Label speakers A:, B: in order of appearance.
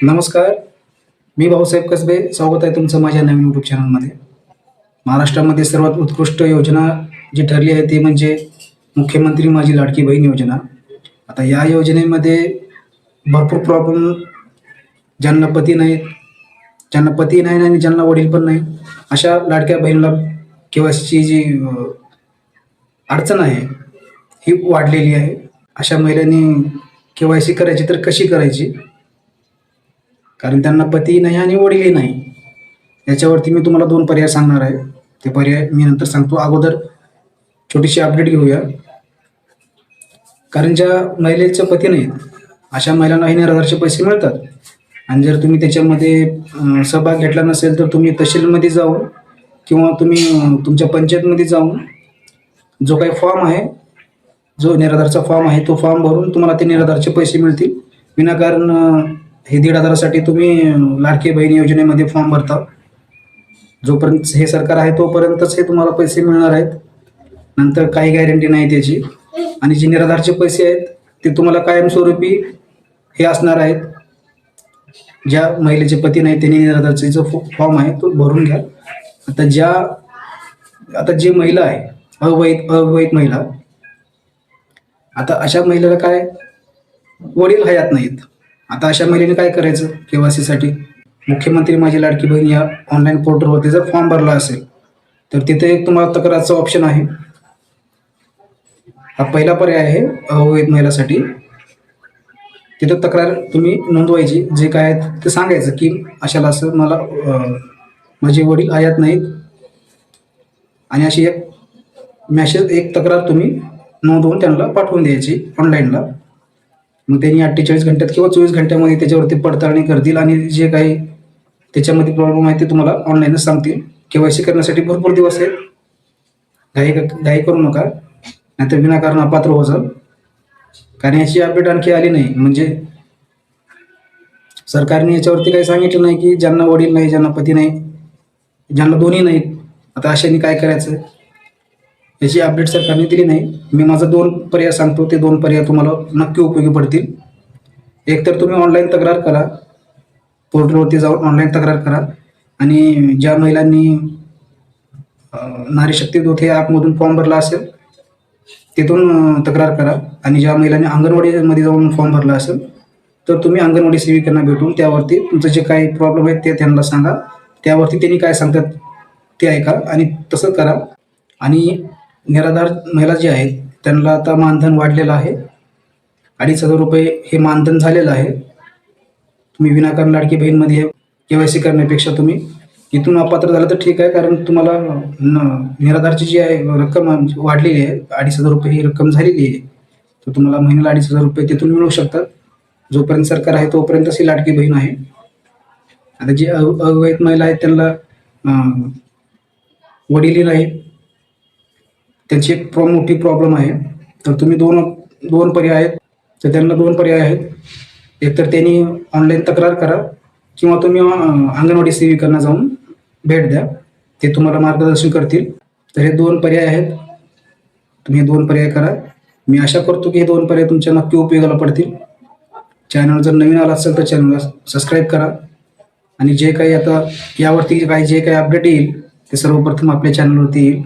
A: नमस्कार. मी भाऊसाहेब कसबे. स्वागत आहे तुमचं माझ्या नवीन यूट्यूब चॅनलमध्ये महाराष्ट्रामध्ये सर्वात उत्कृष्ट योजना जी ठरली आहे ती म्हणजे मुख्यमंत्री माझी लाडकी बहीण योजना. आता या योजनेमध्ये भरपूर प्रॉब्लेम ज्यांना पती नाहीत ज्यांना पती नाही आणि ज्यांना वडील पण नाही अशा लाडक्या बहिणीला किंवा जी अडचण आहे ही वाढलेली आहे. अशा महिलांनी के वाय सी करायची तर कशी करायची? कारण त्यांना पती नाही आणि वडीलही नाही. याच्यावरती मी तुम्हाला दोन पर्याय सांगणार आहे. ते पर्याय मी नंतर सांगतो. अगोदर छोटीशी अपडेट घेऊया. कारण ज्या महिलेचं पती नाहीत अशा महिलांना हे निराधारचे पैसे मिळतात. आणि जर तुम्ही त्याच्यामध्ये सहभाग घेतला नसेल तर तुम्ही तहसीलमध्ये जाऊन किंवा तुम्ही तुमच्या पंचायतमध्ये जाऊन जो काही फॉर्म आहे जो निराधारचा फॉर्म आहे तो फॉर्म भरून तुम्हाला ते निराधारचे पैसे मिळतील. विनाकारण हे दीड हजारासाठी तुम्ही लाडकी बहीण योजनेमध्ये फॉर्म भरता. जोपर्यंत हे सरकार आहे तोपर्यंतच हे तुम्हाला पैसे मिळणार आहेत. नंतर काही गॅरंटी नाही त्याची. आणि जे निराधारचे पैसे आहेत ते तुम्हाला कायमस्वरूपी हे असणार आहेत. ज्या महिलेचे पती नाही त्यांनी निराधारचे जो फॉर्म आहे तो भरून घ्या. आता ज्या आता जी महिला आहे अवैध अवैध महिला आता अशा महिलेला काय वडील हयात नाहीत. आता अशा महिलेने काय करायचं? केवासीसाठी मुख्यमंत्री माझी लाडकी बहीण या ऑनलाईन पोर्टलवरती जर फॉर्म भरला असेल तर तिथे एक तुम्हाला तक्रारचं ऑप्शन आहे. हा पहिला पर्याय आहे अवैध महिलासाठी. तिथं तक्रार तुम्ही नोंदवायची जे काय आहे ते सांगायचं की अशाला असं मला माझे वडील आयात नाहीत. आणि अशी एक मॅसेज एक तक्रार तुम्ही नोंदवून त्यांना पाठवून द्यायची ऑनलाईनला मग त्यांनी अठ्ठेचाळीस घंट्यात किंवा चोवीस घंट्यामध्ये त्याच्यावरती पडताळणी करतील आणि जे काही त्याच्यामध्ये प्रॉब्लेम आहे ते तुम्हाला ऑनलाईनच सांगतील. केवायसी करण्यासाठी भरपूर दिवस आहेत. घाई घाई करू नका. नाहीतर विनाकारण अपात्र हो जाल कारण याची अपडेट आणखी आली नाही. म्हणजे सरकारने याच्यावरती काही सांगितलं नाही की ज्यांना वडील नाही ज्यांना पती नाही ज्यांना दोन्ही नाहीत आता अशाने काय करायचं? याची अपडेट सरकारने दिली नाही. मी माझा दोन पर्याय सांगतो ते दोन पर्याय तुम्हाला नक्की उपयोगी पडतील. एक तर तुम्ही ऑनलाईन तक्रार करा. पोर्टलवरती जाऊन ऑनलाईन तक्रार करा. आणि ज्या महिलांनी नारी शक्ती दूत हे ॲपमधून फॉर्म भरला असेल तिथून तक्रार करा. आणि ज्या महिलांनी अंगणवाडीमध्ये जाऊन फॉर्म भरला असेल तर तुम्ही अंगणवाडी सेविकांना भेटून त्यावरती तुमचं जे काही प्रॉब्लेम आहेत ते त्यांना सांगा. त्यावरती त्यांनी काय सांगतात ते ऐका आणि तसं करा. आणि निराधार महिला जे आहेत त्यांना आता मानधन वाढलेलं आहे. अडीच हजार रुपये हे मानधन झालेलं आहे. तुम्ही विनाकारण लाडकी बहीणमध्ये के वाय सी करण्यापेक्षा तुम्ही इथून अपात्र झालं तर ठीक आहे कारण तुम्हाला न- निराधारची जी आहे रक्कम वाढलेली आहे. अडीच हजार रुपये ही रक्कम झालेली आहे. तर तुम्हाला महिन्याला अडीच हजार रुपये तिथून मिळू शकतात. जोपर्यंत सरकार आहे तोपर्यंतच ही लाडकी बहीण आहे. आता जी अव अवैध महिला आहेत त्यांना अं, वडीलही नाही त्यांची एक प्रॉ मोठी प्रॉब्लेम आहे. तर तुम्ही दोन दोन पर्याय आहेत. तर त्यांना दोन पर्याय आहेत. एकतर त्यांनी ऑनलाईन तक्रार करा किंवा तुम्ही अंगणवाडी सेविकांना जाऊन भेट द्या. ते तुम्हाला मार्गदर्शन करतील. तर हे दोन पर्याय आहेत. तुम्ही हे दोन पर्याय करा. मी आशा करतो की हे दोन पर्याय तुमच्या नक्की उपयोगाला पडतील. चॅनल जर नवीन आला असेल तर चॅनलला सबस्क्राईब करा. आणि जे काही आता यावरती काही जे काही अपडेट येईल ते सर्वप्रथम आपल्या चॅनलवरती येईल.